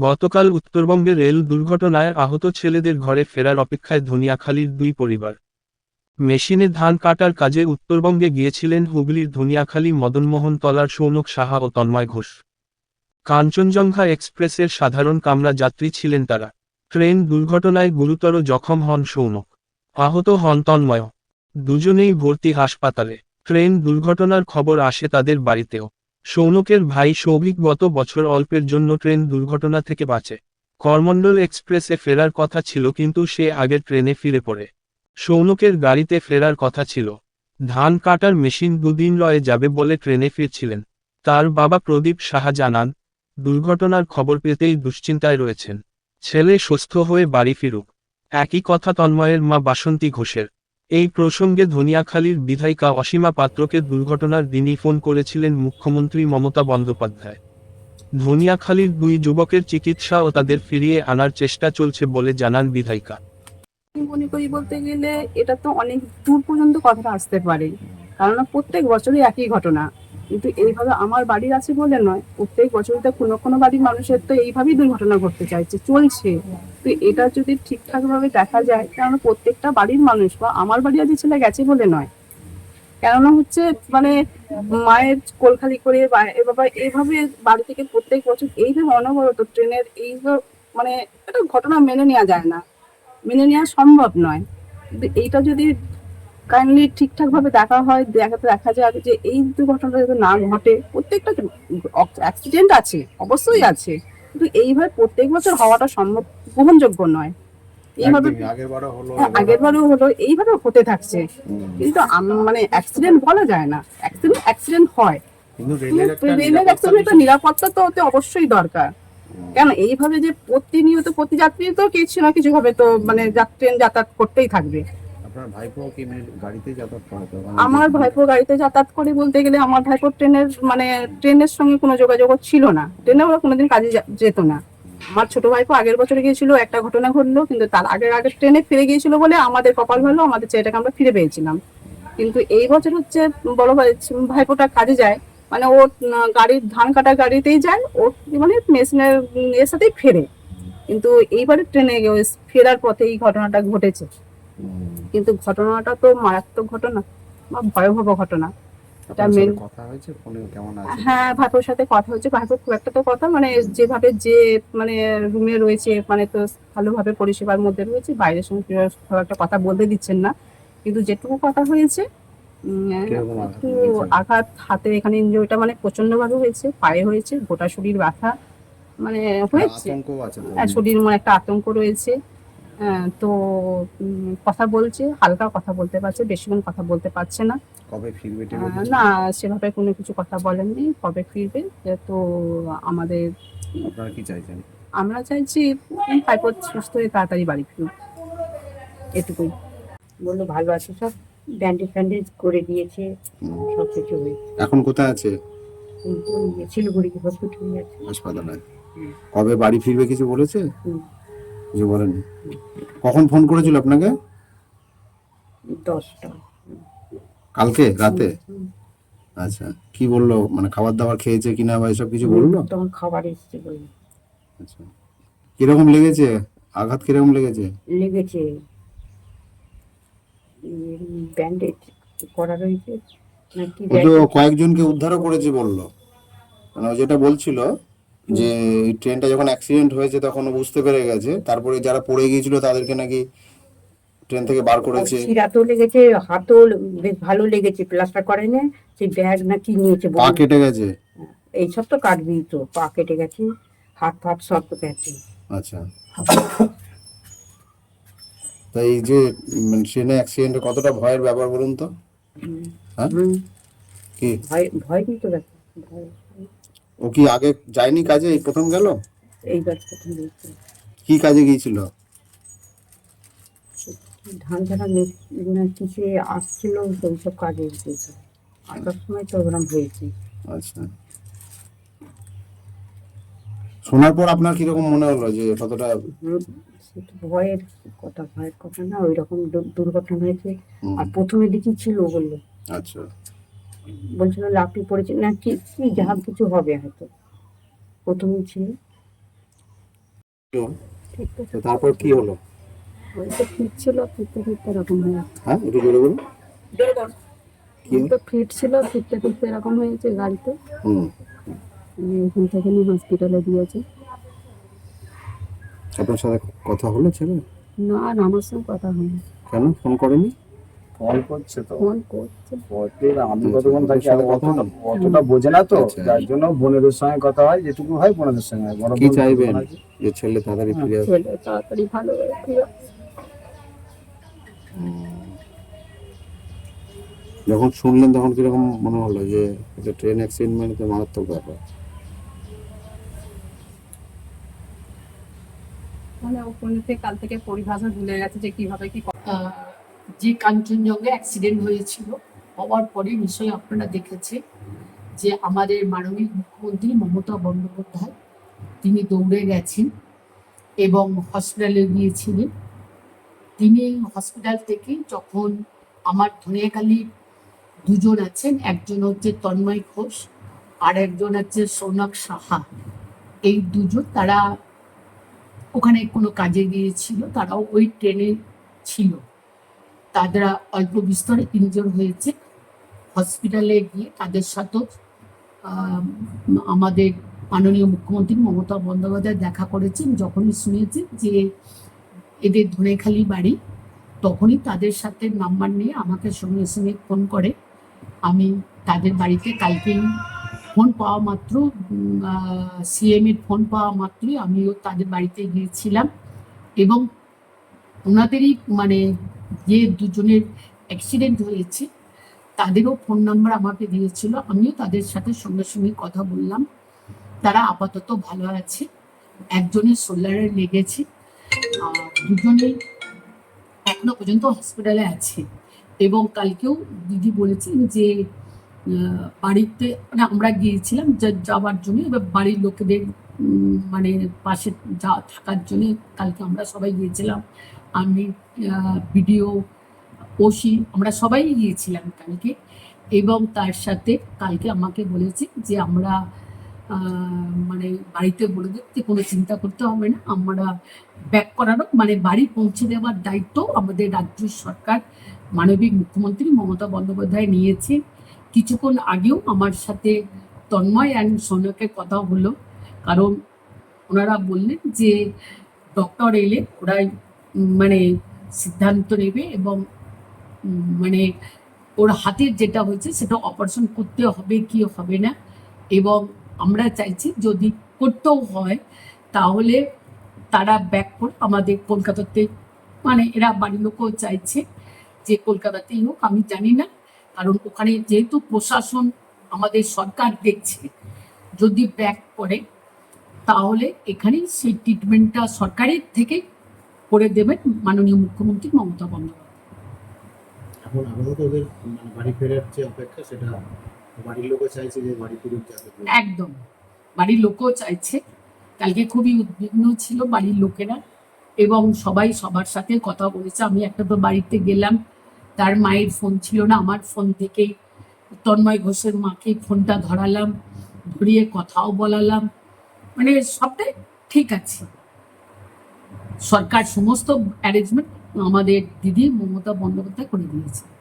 গতকাল উত্তরবঙ্গে রেল দুর্ঘটনায় আহত ছেলেদের ঘরে ফেরার অপেক্ষায় ধনিয়াখালীর দুই পরিবার। মেশিনে ধান কাটার কাজে উত্তরবঙ্গে গিয়েছিলেন হুগলির ধনিয়াখালী মদনমোহন তলার সৌনক সাহা ও তন্ময় ঘোষ। কাঞ্চনজঙ্ঘা এক্সপ্রেসের সাধারণ কামরা যাত্রী ছিলেন তারা। ট্রেন দুর্ঘটনায় গুরুতর জখম হন সৌনক। আহত হন তন্ময়। দুজনেই ভর্তি হাসপাতালে। ট্রেন দুর্ঘটনার খবর আসে তাদের বাড়িতেও। সৌনকের ভাই সৌভিক গত বছর অল্পের জন্য ট্রেন দুর্ঘটনা থেকে বাঁচে। করমণ্ডল এক্সপ্রেসে ফেরার কথা ছিল কিন্তু সে আগের ট্রেনে ফিরে পড়ে। সৌনকের গাড়িতে ফেরার কথা ছিল। ধান কাটার মেশিন দুদিন লয়ে যাবে বলে ট্রেনে ফিরছিলেন। তার বাবা প্রদীপ সাহা জানান, দুর্ঘটনার খবর পেতেই দুশ্চিন্তায় রয়েছেন। ছেলে সুস্থ হয়ে বাড়ি ফিরুক। একই কথা তন্ময়ের মা বাসন্তী ঘোষের। এই প্রসঙ্গে ধনিয়াখালীর বিধায়িকা অসীমা পাত্রকে দুর্ঘটনার দিনই ফোন করেছিলেন মুখ্যমন্ত্রী মমতা বন্দ্যোপাধ্যায়। ধনিয়াখালীর দুই যুবকের চিকিৎসা ও তাদের ফিরিয়ে আনার চেষ্টা চলছে বলে জানান বিধায়িকা। মনে করি বলতে গেলে এটা তো অনেক দূর পর্যন্ত কথাটা আসতে পারে। কারণ প্রত্যেক বছরই একই ঘটনা। কিন্তু এইভাবে আমার বাড়ির আছে বলে নয়। প্রত্যেক বছরই তো কোনো কোনো বাড়ির মানুষের তো এইভাবেই দুর্ঘটনা ঘটতে চাইছে, চলছে। তো এটা যদি ঠিকঠাক ভাবে দেখা যায় কারণ প্রত্যেকটা বাড়ির মানুষ বা আমার বাড়ি আজ ছেলে গেছে বলে নয়। কেননা হচ্ছে মানে মায়ের কোলখালি করে বাবা এইভাবে বাড়ি থেকে প্রত্যেক বছর এইভাবে অনবরত ট্রেনের এই মানে একটা ঘটনা মেনে নেওয়া যায় না। মেনে নেওয়া সম্ভব নয়। কিন্তু এইটা যদি কাইন্ডলি ঠিকঠাক ভাবে দেখা হয় দেখাতে দেখা যাবে যে এই দুর্ঘটনাটা যাতে না ঘটে প্রত্যেকটা অ্যাক্সিডেন্ট আছে অবশ্যই আছে কিন্তু এইভাবে প্রত্যেক বছর হওয়াটা সম্ভব গ্রহণযোগ্য নয়। এইভাবে আগের বারও হলো হ্যাঁ, এইভাবে হতে থাকছে। কিন্তু মানে অ্যাক্সিডেন্ট বলা যায় না। অ্যাক্সিডেন্ট অ্যাক্সিডেন্ট হয়। রেলের নিরাপত্তা অ্যাক্সিডেন্ট নিরাপত্তা তো ওতে অবশ্যই দরকার। কেন এইভাবে যে প্রতিনিয়ত প্রতি যাত্রী তো কিছু না কিছু ভাবে তো মানে ট্রেন যাতায়াত করতেই থাকবে। আপনার ভাইপো কি এমনি গাড়িতেই যাতায়াত করে মানে আমার ভাইপো গাড়িতে যাতায়াত করে বলতে গেলে আমার ভাইপো ট্রেনের মানে ট্রেনের সঙ্গে কোনো যোগাযোগ ছিল না। ট্রেনে ওরা কোনোদিন কাজে যেত না। আমার ছোট ভাইপো আগের বছরে গিয়েছিল একটা ঘটনা ঘটলো কিন্তু তার আগের আগের ট্রেনে ফিরে গিয়েছিল বলে আমাদের কপাল ভালো আমাদের ছেলেটাকে আমরা ফিরে পেয়েছিলাম। কিন্তু এই বছর হচ্ছে বড় ভাই ভাইপোটা কাজে যায় মানে ও গাড়ির ধান কাটা গাড়িতেই যায় ও মানে মেশিনের এর সাথেই ফেরে। কিন্তু এইবারে ট্রেনে ফেরার পথে এই ঘটনাটা ঘটেছে। কিন্তু ঘটনাটা তো মারাত্মক ঘটনা বা ভয়াবহ ঘটনা। আপনার মেন- কথা হয়েছে? ফোনে কেমন আছে? হ্যাঁ ভাইপোর সাথে কথা হচ্ছে ভাইপোর খুব একটা তো কথা মানে যেভাবে যে মানে রুমে রয়েছে মানে তো ভালোভাবে পরিষেবার মধ্যে রয়েছে বাইরের সঙ্গে খুব একটা কথা বলতে দিচ্ছেন না। কিন্তু যেটুকু কথা হয়েছে একটু আঘাত হাতে এখানে ইঞ্জুরিটা মানে প্রচণ্ড ভাবে হয়েছে পায়ে হয়েছে গোটা শরীর ব্যথা মানে হয়েছে। আছে তো হ্যাঁ, শরীরের মনে একটা আতঙ্ক রয়েছে। তো কথা বলছে হালকা কথা বলতে পারছে বেশিক্ষণ কথা বলতে পারছে না কবে ফিরবে না সেভাবে কোনো কিছু কথা বলেননি কবে ফিরবে তো আমাদের আপনারা কি চাইছেন আমরা চাইছি ভাইপো সুস্থ হয়ে তাড়াতাড়ি বাড়ি ফিরুক এটুকুই বলল ভালো আছে সব ব্যান্ডেজ ফ্যান্ডেজ করে দিয়েছে সব কিছু হয়েছে এখন কোথায় আছে ইয়ে শিলিগুড়ি হসপিটালে আছে হাসপাতালে কবে বাড়ি ফিরবে কিছু বলেছে হুম। কিছু বলেনি কখন ফোন করেছিল আপনাকে? দশটা। কালকে? রাতে? আচ্ছা কি বলল? মানে খাবার দাবার খেয়েছে কিনা বা এসব কিছু বলল? তখন খাবার এসছে আচ্ছা। কীরকম লেগেছে? আঘাত কীরকম লেগেছে? লেগেছে। ব্যান্ডেজ করা রয়েছে। নাকি কয়েকজনকে উদ্ধারও করেছে বলল। মানে যেটা বলছিল যে ট্রেনটা যখন অ্যাক্সিডেন্ট হয়েছে তখন বুঝতে পেরে গেছে। তারপরে যারা পড়ে গিয়েছিল তাদেরকে নাকি ট্রেন থেকে বার করেছে। শিরাতেও লেগেছে হাতও বেশ ভালো লেগেছে প্লাস্টার করে না সেই ব্যাগ না কি নিয়েছে পা। কেটে গেছে? এইসব তো কাটবি তো পা কেটে গেছে হাত ফাত সব তো গেছে। আচ্ছা। তাই এই যে মানে ট্রেনে অ্যাক্সিডেন্টে কতটা ভয়ের ব্যাপার বলুন তো? হ্যাঁ? কি? ভয় ভয় কিন্তু ভয়। ও কি আগে যায়নি কাজে? এই প্রথম গেল? এইবার প্রথম হয়েছে কি কাজে গিয়েছিল? ধান ঝাড়া কিসে আসছিল সেই সব কাজে গিয়েছে আসার সময় তো ওরকম হয়েছে। আচ্ছা। শোনার পর আপনার কীরকম মনে হলো যে কতটা ভয়ের কথা ভয়ের কথা না ওই রকম দুর্ঘটনা হয়েছে। আর প্রথমে দেখি ছিল বলল আচ্ছা। বলছিল লাফটি পড়েছে। না কি কি যা কিছু হবে হয়তো। প্রথমে ছিল। তারপর কি হলো? ওই তো ফিরছিল ফিরতে ফিরতে এরকম হয়ে হ্যাঁ একটু জোরে বলুন। কি ওই তো ফিরতে ফিরতে এরকম হয়েছে গাড়িতে। হুম। ওখান থেকে নিয়ে হসপিটালে দিয়েছে। আপনার সাথে কথা হলো ছেলে? না আর আমার সঙ্গে কথা হয়নি। কেন? ফোন করেনি? ফোন করছে তো? ফোন করছে। আমি কতক্ষণ থাকি? আর অতটা অতটা বোঝে না তো? আচ্ছা। যার জন্য বোনেদের সঙ্গে কথা হয় যেটুকু হয় বোনেদের সঙ্গে হয়। বড় কি চাইবেন? যে ছেলে তাড়াতাড়ি ফিরে আসবে ছেলে তাড়াতাড়ি ভালো ফিরে যখন শুনলেন তখন কীরকম মনে হলো যে এটা ট্রেন অ্যাক্সিডেন্ট মানে তো মারাত্মক ব্যাপার। মানে ওখান থেকে কাল থেকে পরিভাষা ভুলে গেছে যে কীভাবে কি যে কাঞ্চনজঙ্ঘা অ্যাক্সিডেন্ট হয়েছিল, হওয়ার পরে নিশ্চয়ই আপনারা দেখেছে যে আমাদের মাননীয় মুখ্যমন্ত্রী মমতা বন্দ্যোপাধ্যায়, তিনি দৌড়ে গেছেন এবং হসপিটালে গিয়েছিলেন। তিনি হসপিটাল থেকে যখন আমার ধনিয়াখালীর দুজন আছেন, একজন হচ্ছে তন্ময় ঘোষ আর একজন হচ্ছে সৌনক সাহা। এই দুজন তারা ওখানে কোনো কাজে গিয়েছিল, তারাও ওই ট্রেনে ছিল। তারা অল্প বিস্তরে ইনজোর হয়েছে। হসপিটালে গিয়ে তাদের সাথে আমাদের মাননীয় মুখ্যমন্ত্রী মমতা বন্দ্যোপাধ্যায় দেখা করেছেন, যখনই শুনেছেন যে এদের ধনেখালি বাড়ি, তখনই তাদের সাথে নাম্বার নিয়ে আমাকে সঙ্গে সঙ্গে ফোন করে। আমি তাদের বাড়িতে কালকেই ফোন পাওয়া মাত্র সিএম এর ফোন পাওয়া মাত্রই আমিও তাদের বাড়িতে গিয়েছিলাম। এবং ওনাদেরই মানে যে দুজনের অ্যাক্সিডেন্ট হয়েছে, তাদেরও ফোন নাম্বার আমাকে দিয়েছিল। আমিও তাদের সাথে সঙ্গে সঙ্গে কথা বললাম। তারা আপাতত ভালো আছে। একজনের সোলারে লেগেছে। দুজনে এখনও পর্যন্ত হসপিটালে আছে। এবং কালকেও দিদি বলেছেন যে বাড়িতে মানে আমরা গিয়েছিলাম যাওয়ার জন্য। এবার বাড়ির লোকেদের মানে পাশে যা থাকার জন্য কালকে আমরা সবাই গিয়েছিলাম। আমি ভিডিও ওসি আমরা সবাই গিয়েছিলাম কালকে। এবং তার সাথে কালকে আমাকে বলেছে যে আমরা মানে বাড়িতে বলে দিতে কোনো চিন্তা করতে হবে না। আমরা ব্যাক করানো মানে বাড়ি পৌঁছে দেওয়ার দায়িত্ব আমাদের রাজ্য সরকার, মানবিক মুখ্যমন্ত্রী মমতা বন্দ্যোপাধ্যায় নিয়েছে। কিছুক্ষণ আগেও আমার সাথে তন্ময় অ্যান্ড সৌনকের কথা হলো। কারণ ওনারা বললেন যে ডক্টর এলে ওরাই মানে সিদ্ধান্ত নেবে এবং মানে ওর হাতের যেটা হয়েছে সেটা অপারেশন করতে হবে কি হবে না এবং আমরা চাইছি যদি করতেও হয় তাহলে তারা ব্যাক করে আমাদের কলকাতাতে মানে এরা বাড়ির লোকও চাইছে যে কলকাতাতেই হোক, আমি জানি না। কারণ ওখানে যেহেতু প্রশাসন আমাদের সরকার দেখছে, যদি ব্যাক করে তাহলে এখানেই সেই ট্রিটমেন্টটা সরকারের থেকে করে দেবেন মাননীয় মুখ্যমন্ত্রী মমতা বন্দ্যোপাধ্যায়। এখন আপাতত ওদের মানে বাড়ি ফেরার যে অপেক্ষা সেটা বাড়ির লোকও চাইছে যে বাড়ি ফিরুক যাতে একদম। বাড়ির লোকও চাইছে। কালকে খুবই উদ্বিগ্ন ছিল বাড়ির লোকেরা এবং সবাই সবার সাথে কথা বলেছে। আমি একটা তো বাড়িতে গেলাম তার মায়ের ফোন ছিল না আমার ফোন থেকেই তন্ময় ঘোষের মাকে ফোনটা ধরালাম ধরিয়ে কথাও বলালাম। মানে সবটাই ঠিক আছে। সরকার সমস্ত অ্যারেঞ্জমেন্ট আমাদের দিদি মমতা বন্দ্যোপাধ্যায় করে দিয়েছে।